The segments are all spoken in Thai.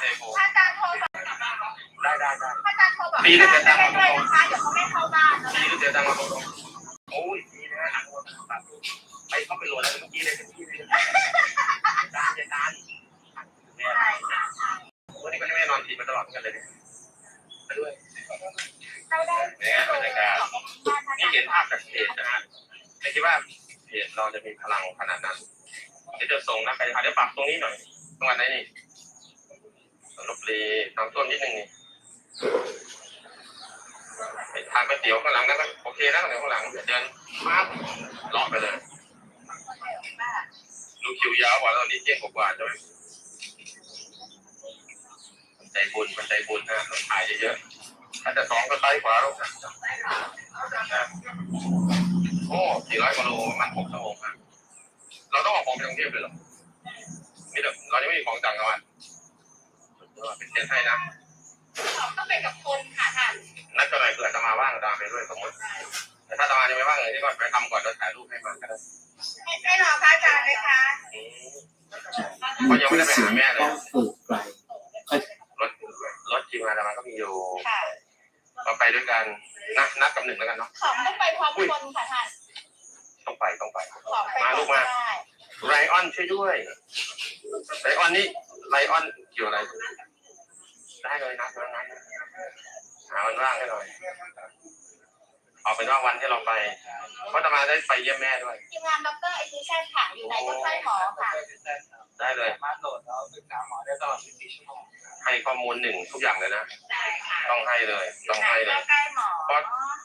เซโกถ้าอาจารย์โทรสั่งได้ได้ได้ถ้าอาจารย์โทรบอกให้ได้ด้วยนะคะเดี๋ยวเขาไม่เข้าบ้านนะปีก็เสียตังค์มาตรงๆโอ้ยดีนะฮะไปเข้าไปโหลดแล้วเมื่อกี้เลยเมื่อกี้เลยตาเจตานเนี่ยใช่ค่ะวันนี้ก็ไม่ได้นอนทีมาตลอดกันเลยไปด้วยเราได้เนี่ยบรรยากาศนี่เห็นภาพจากเพจนะฮะไม่คิดว่าเพจเราจะมีพลังขนาดนั้นที่จะส่งนะใครเดี๋ยวปรับตรงนี้หน่อยตรงไหนนี่ ลบลีน้ำท่วมนิดนึงนี่ทางก๋วยเตี๋ยวข้างหลังนั้นก็โอเคนะเดี๋ยวข้างหลังเดินปั๊บเลาะไปเลยดูคิวยาวกว่าตอนนี้เที่ยงกว่าๆใช่ไหมมันใจบุญมันใจบุญนะต้องถ่ายเยอะๆถ้าจะสองก็ซ้ายขวาลูกโอ้สี่ร้อยกว่าโลมาณหกชั่วโมงครับเราต้องออกของไปกรุงเทพเลยหรอไมีแต่เรายังไม่มีของต่างจัง หวัดเป็นเส้นให้นะต้องไปกับคนค่ะท่านนัดกันหน่อยเผื่อจะมาว่างตามไปด้วยสมมติแต่ถ้าตามาจะไม่ว่างเลยที่ก็ไปทำก่อนแล้วถ่ายรูปให้มาก็ได้ให้รอพระอาจารย์เลยค่ะอืมเพราะยังไม่ได้ไปหาแม่เลยต้องฝึกไกลรถรถทีมงานตามาก็มีอยู่ค่ะเราไปด้วยกันนัดนัดกับหนึ่งแล้วกันเนาะของต้องไปพร้อมคนค่ะท่านต้องไปต้องไปของไปมาลูกมาได้ไรออนช่วยด้วยไรออนนี่ไรออนเกี่ยวอะไร ได้เลยนะวันนั้นหาวันว่างให้หน่อยเอาเป็นว่าวันที่เราไปเพราะจะมาได้ไปเยี่ยมแม่ด้วย ทีมงานดรไอซิชั่นค่ะ อยู่ในต้นไม้หมอค่ะ ได้เลย สามารถโหลดแล้วศึกษาหมอได้ตลอด 24 ชั่วโมงให้ข้อมูลหนึ่งทุกอย่างเลยนะ ได้ค่ะต้องให้เลย ต้องให้เลย ใกล้หมอ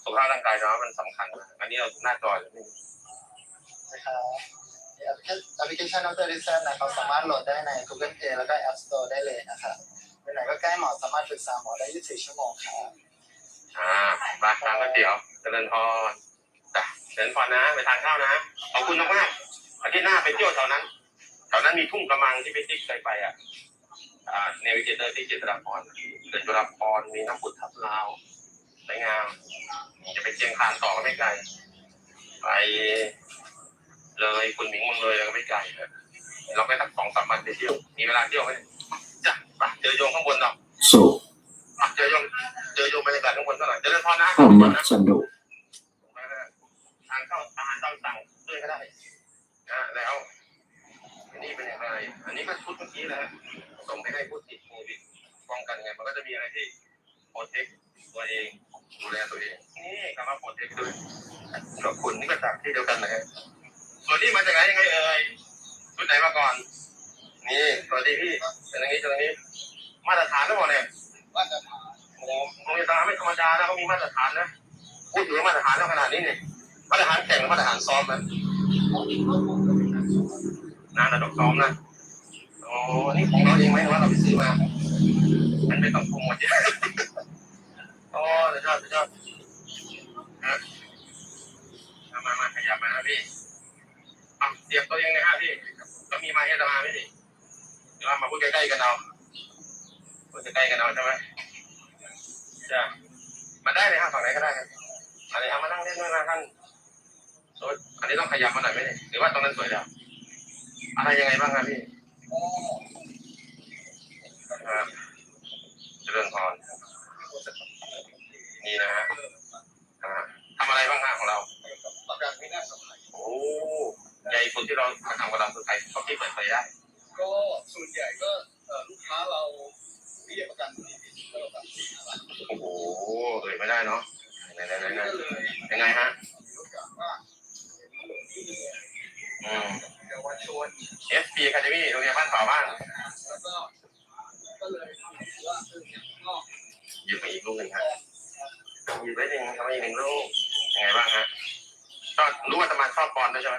สุขภาพร่างกายเนาะมันสำคัญมากอันนี้เราหน้าจอนี่นะครับแอปพลิเคชันดรดิสันนะครับสามารถโหลดได้ใน Google Play แล้วก็ App Store ได้เลยนะครับ ไปไหนก็ใกล้หมอสามารถปรึกษาหมอได้24ชั่วโมงครับอ่าบาทางก๋วยเตี๋ยวเจริญพรจ้ะเจริญพรนะไปทานข้าวนะขอบคุณมากๆอาทิตย์หน้าไปเที่ยวแถวนั้นแถวนั้นมีทุ่งกระมังที่ไปติ๊กเคยไปอะอ่าเนวิเกเตอร์ที่เจตราพรเกิดจุฬาพรมีน้ำผุดทับลาวสวยงามจะไปเชียงคานต่อก็ไม่ไกลไปเลยคุณหมิงมึงเลยก็ไม่ไกลเราไปสักสองสามวันไปเที่ยวมีเวลาเที่ยวไหม เจอโยงข้างบนเนาะสุอะเจอโยงเจอโยงบรรยากาศข้างบนเท่าไหร่เจริญพรนะธรรมสนุกทานข้าวอาหารตามสั่งด้วยก็ได้อ่าแล้ว อันนี้เป็นอย่างไร อันนี้ก็ชุดเมื่อกี้แหละฮะส่งไปให้ผู้ติดโควิดป้องกันไงมันก็จะมีอะไรที่โปรเทคตัวเองดูแลตัวเองนี่คำว่าโปรเทคด้วยขอบคุณนี่ก็จากที่เดียวกันนะฮะส่วนนี้มาจากไหนยังไงเอ่ยชุดไหนมาก่อน นี่สวัสดีพี่เป็นอย่างนี้ตรงนี้ มาตรฐานทั้งหมดเนี่ยมาตรฐานโอ้โหโรงเรียนตาไม่ธรรมดานะเขามีมาตรฐานนะพูดถึงมาตรฐานแล้วขนาดนี้เนี่ยมาตรฐานแข่งกับมาตรฐานซ้อมนะนะระดับซ้อมนะโอ้นี่ของเราเองไหมหรือว่าเราไปซื้อมามันไม่ต้องปรุงหมดเยอะโอ้สุดยอดสุดยอดนะมามามาขยับมานะพี่อะเสียบตัวเองนะฮะพี่ก็มีไม้ให้ตมาไม่ดิเดี๋ยวเรามาพูดใกล้ๆกันเอา พูดใกล้ๆกันเอาใช่ไหมจ้ะมาได้เลยฮะฝั่งไหนก็ได้ครับอะไรเอามานั่งเล่นด้วยนะท่านโอ๊ยอันนี้ต้องขยับมาหน่อยไหมเนี่ยหรือว่าตรงนั้นสวยแล้วอะไรยังไงบ้างครับพี่อ่าเจริญพรนี่นะฮะอ่าทำอะไรบ้างฮะของเราประกันไม่น่าสมัยโอ้ใหญ่สุดที่เราทำกับเราคือใครเขาที่เปิดเผยได้ ก็ส่วนใหญ่ก็เอ่อลูกค้าเราเรียกประกันที่ก็แบบ โอ้โหเอ่ยไม่ได้เนาะไหนไหนไหนไหน ก็เลย ยังไงฮะ ยกอย่างว่าหลวงพี่ อืมเยาวชน SP Academy โรงเรียนบ้านป่าบ้านแล้วก็ก็เลยถือว่าเออเนี่ยก็หยิบมาอีกลูกหนึ่งฮะหยิบไว้หนึ่งทำไมอีกหนึ่งลูกยังไงบ้างฮะชอบรู้ว่าจะมาชอบบอลด้วยใช่ไหม